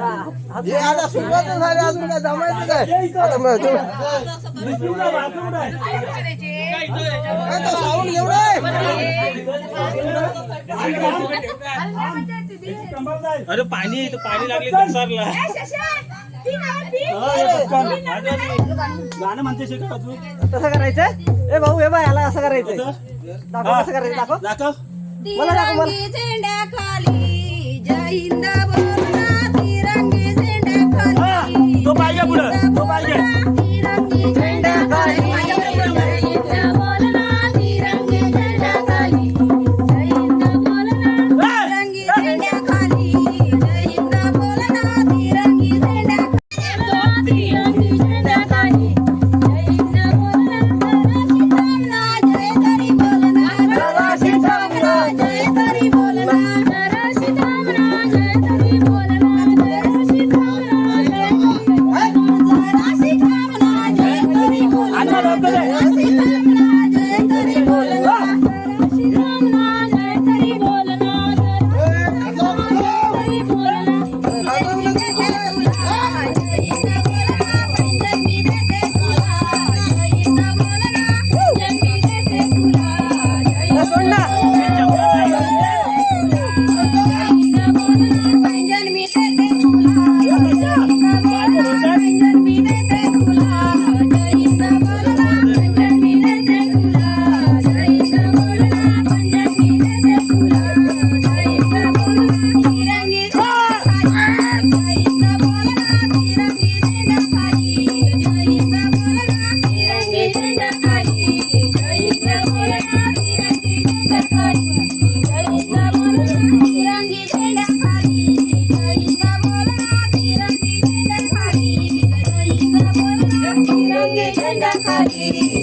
आता सुरुवातच झाली अजून काय जमायचं काय? आता मग साऊंड एवढा आहे. अरे पाणी पाणी लागले पटकन. गाणं म्हणते शिका तू कसं करायचं ए भाऊ हे बाय याला असं करायचं दाखव कसं करायचं दाखव. दाखव. मला दाखव मला. तिरंगी झेंड्या खाली जय हिंद बोलना ಆಯ್ಕೆ ainda cair.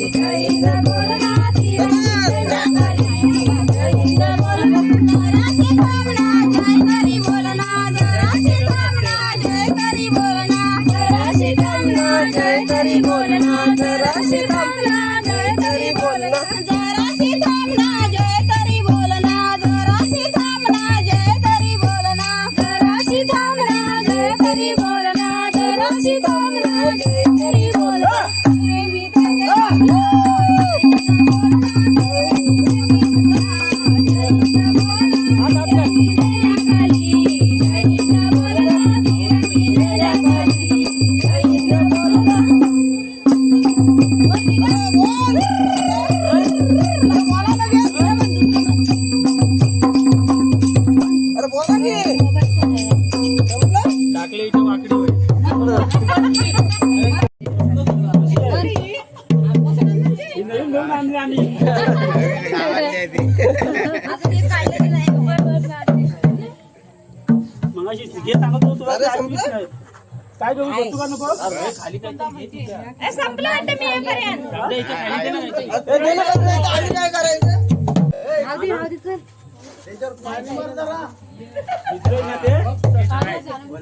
मगाशी घे सांगत होतो तुला अरे काय संपलं? घेऊन नाही. काय घेऊन बसू का नको? खाली काय संपलं वाटतं मी येईपर्यंत. खाली दे ना याच्या. ए, गेलं का नाही? तर आम्ही काय करायचं भिजलोय ना ते.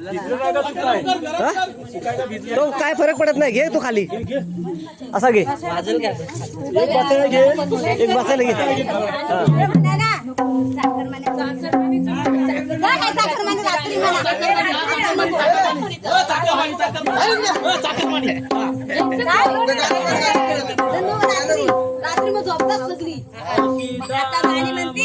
भिजलं काय का सुकाय सुकाय का भिजलं तो काय फरक पडत नाही. घे तू खाली. घे. असा घे. एक बसायला घे. एक बसायला घे. हा. रात्री मग झोपताच सगळी आता गाणी म्हणते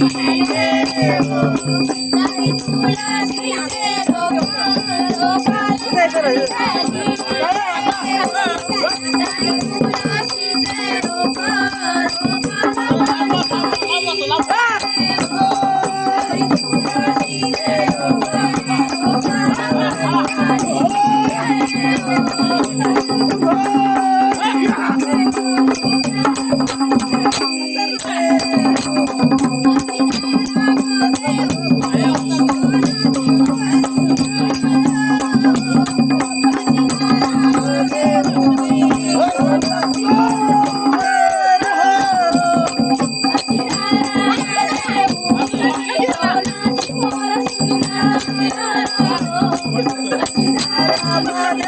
I'm Mama.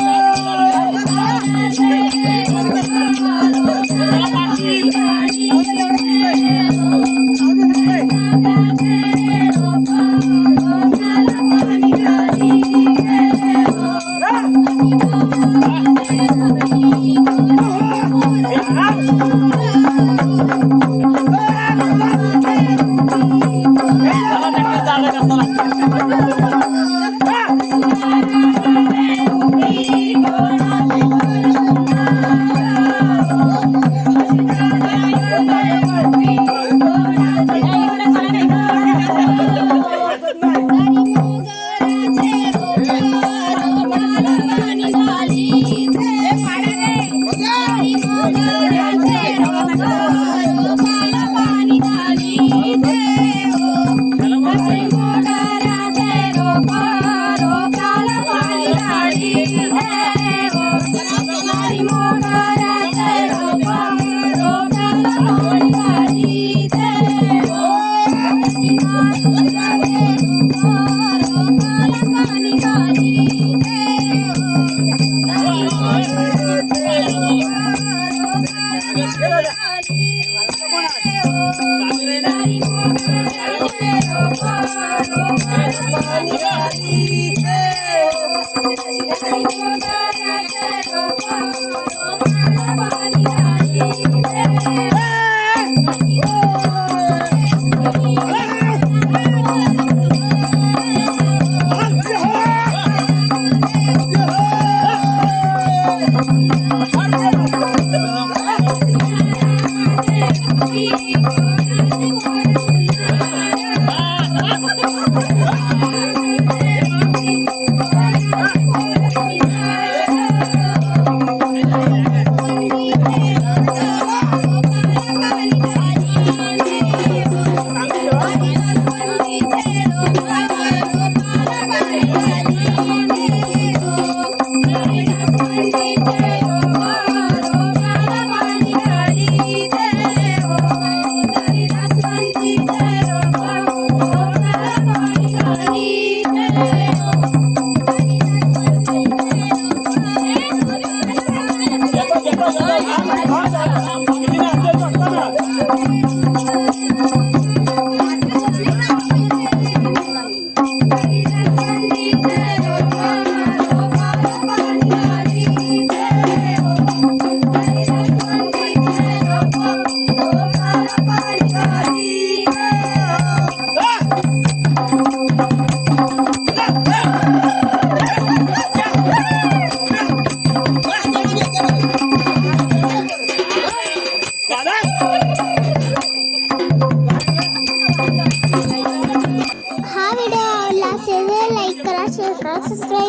thank you. Yeah.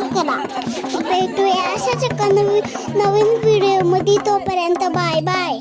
Subscribe करा भेटूया अशाच एका नवीन नवीन व्हिडिओमध्ये तोपर्यंत बाय बाय.